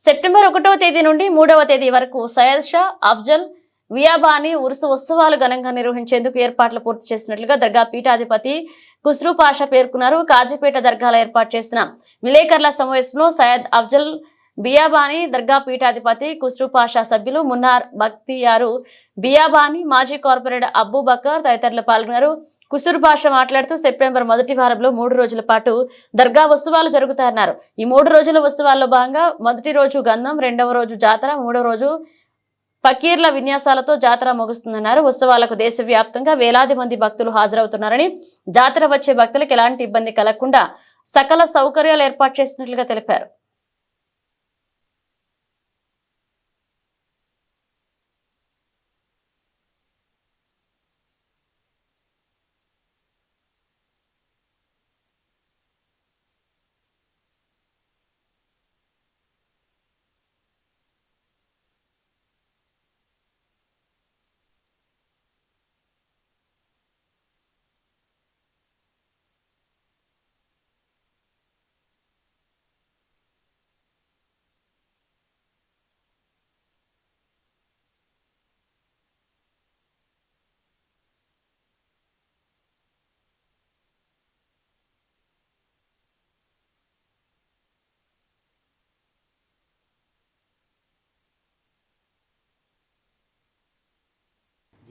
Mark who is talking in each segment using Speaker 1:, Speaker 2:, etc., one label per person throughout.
Speaker 1: September ఒకటవ తేదీ నుండి మూడవ తేదీ వరకు సయ్యద్ షా అఫ్జల్ వియాబాని ఉరుసు ఉత్సవాలు ఘనంగా నిర్వహించేందుకు ఏర్పాట్లు పూర్తి చేసినట్లుగా దర్గా పీఠాధిపతి కుస్రు పాషా పేర్కొన్నారు. కాజీపేట దర్గాలో ఏర్పాటు చేసిన విలేకరుల సమావేశంలో సయ్యద్ అఫ్జల్ బియాబాని దర్గా పీఠాధిపతి కుస్రుపాషా సభ్యులు మున్నార్ బక్తియారు. బియాబాని మాజీ కార్పొరేటర్ అబ్బు బకర్ తదితరులు పాల్గొన్నారు. కుసూరు భాష మాట్లాడుతూ సెప్టెంబర్ మొదటి వారంలో మూడు రోజుల పాటు దర్గా ఉత్సవాలు జరుగుతాయన్నారు. ఈ మూడు రోజుల ఉత్సవాల్లో భాగంగా మొదటి రోజు గంధం రెండవ రోజు జాతర మూడవ రోజు పకీర్ల విన్యాసాలతో జాతర ముగుస్తుందన్నారు. ఉత్సవాలకు దేశవ్యాప్తంగా వేలాది మంది భక్తులు హాజరవుతున్నారని జాతర వచ్చే భక్తులకు ఎలాంటి ఇబ్బంది కలగకుండా సకల సౌకర్యాలు ఏర్పాటు చేసినట్లుగా తెలిపారు.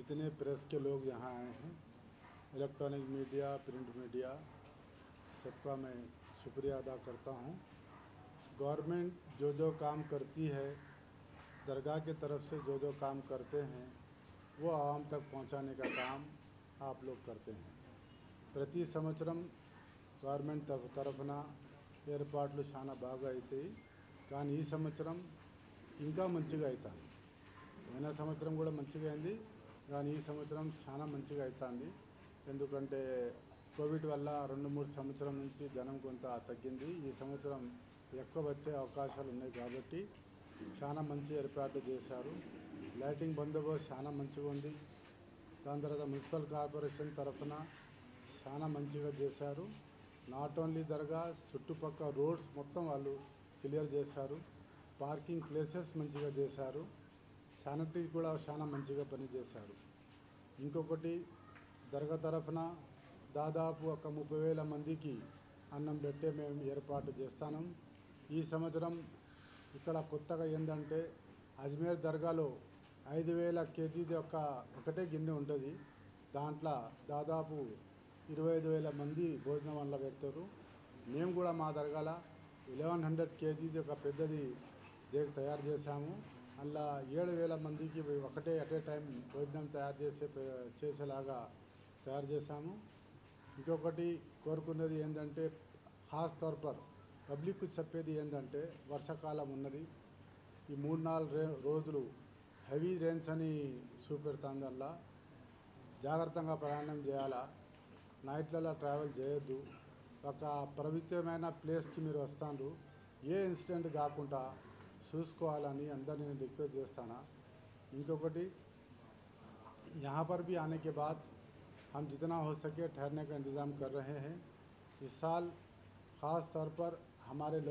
Speaker 2: जितने प्रेस के लोग यहाँ आए हैं इलेक्ट्रॉनिक मीडिया प्रिंट मीडिया सबका मैं शुक्रिया अदा करता हूँ गवर्नमेंट जो जो काम करती है दरगाह की तरफ से जो जो काम करते हैं वो आवाम तक पहुँचाने का काम आप लोग करते हैं ప్రతి సంవత్సరం గవర్నమెంట్ తరఫు తరఫున ఏర్పాట్లు చాలా బాగా అవుతాయి కానీ ఈ సంవత్సరం ఇంకా మంచిగా అవుతాయి పోయిన సంవత్సరం కూడా మంచిగా అయింది కానీ ఈ సంవత్సరం చాలా మంచిగా అవుతుంది ఎందుకంటే కోవిడ్ వల్ల రెండు మూడు సంవత్సరం నుంచి జనం కొంత తగ్గింది. ఈ సంవత్సరం ఎక్కువ వచ్చే అవకాశాలు ఉన్నాయి కాబట్టి చాలా మంచి ఏర్పాటు చేశారు. లైటింగ్ బందోబస్తు చాలా మంచిగా ఉంది. దాని తర్వాత మున్సిపల్ కార్పొరేషన్ తరఫున చాలా మంచిగా చేశారు. నాట్ ఓన్లీ దర్గా చుట్టుపక్కల రోడ్స్ మొత్తం వాళ్ళు క్లియర్ చేశారు. పార్కింగ్ ప్లేసెస్ మంచిగా చేశారు. శానిటరీ కూడా చాలా మంచిగా పనిచేశారు ఇంకొకటి దర్గా తరఫున దాదాపు ఒక ముప్పై వేల మందికి అన్నం పెట్టే మేము ఏర్పాటు చేస్తాను. ఈ సంవత్సరం ఇక్కడ కొత్తగా ఏంటంటే అజ్మేర్ దర్గాలో ఐదు వేల కేజీది ఒక ఒకటే గిన్నె ఉంటుంది. దాంట్లో దాదాపు ఇరవై ఐదు వేల మంది భోజనం వల్ల పెడతారు. మేము కూడా మా దర్గాల ఎలెవెన్ హండ్రెడ్ కేజీది ఒక పెద్దది దేగ్ తయారు చేశాము. అలా ఏడు వేల మందికి ఒకటే అట్ ఏ టైం భోజనం తయారు చేసే చేసేలాగా తయారు చేశాము. ఇంకొకటి కోరుకున్నది ఏంటంటే ఖాస్ తౌర్ పర్ పబ్లిక్ చెప్పేది ఏంటంటే వర్షాకాలం ఉన్నది. ఈ మూడు నాలుగు రే రోజులు హెవీ రెయిన్స్ అని చూపెడుతుంది అలా జాగ్రత్తగా ప్రయాణం చేయాలా? నైట్లలో ట్రావెల్ చేయొద్దు. ఒక పవిత్రమైన ప్లేస్కి మీరు వస్తారు ఏ ఇన్సిడెంట్ కాకుండా చూసుకోవాలని అందరినీ నేను రిక్వెస్ట్ చేస్తాను ఇంకొకటి यहाँ पर भी आने के बाद हम जितना हो सके ठहरने का इंतज़ाम कर रहे हैं इस साल ख़ास तौर पर हमारे लोग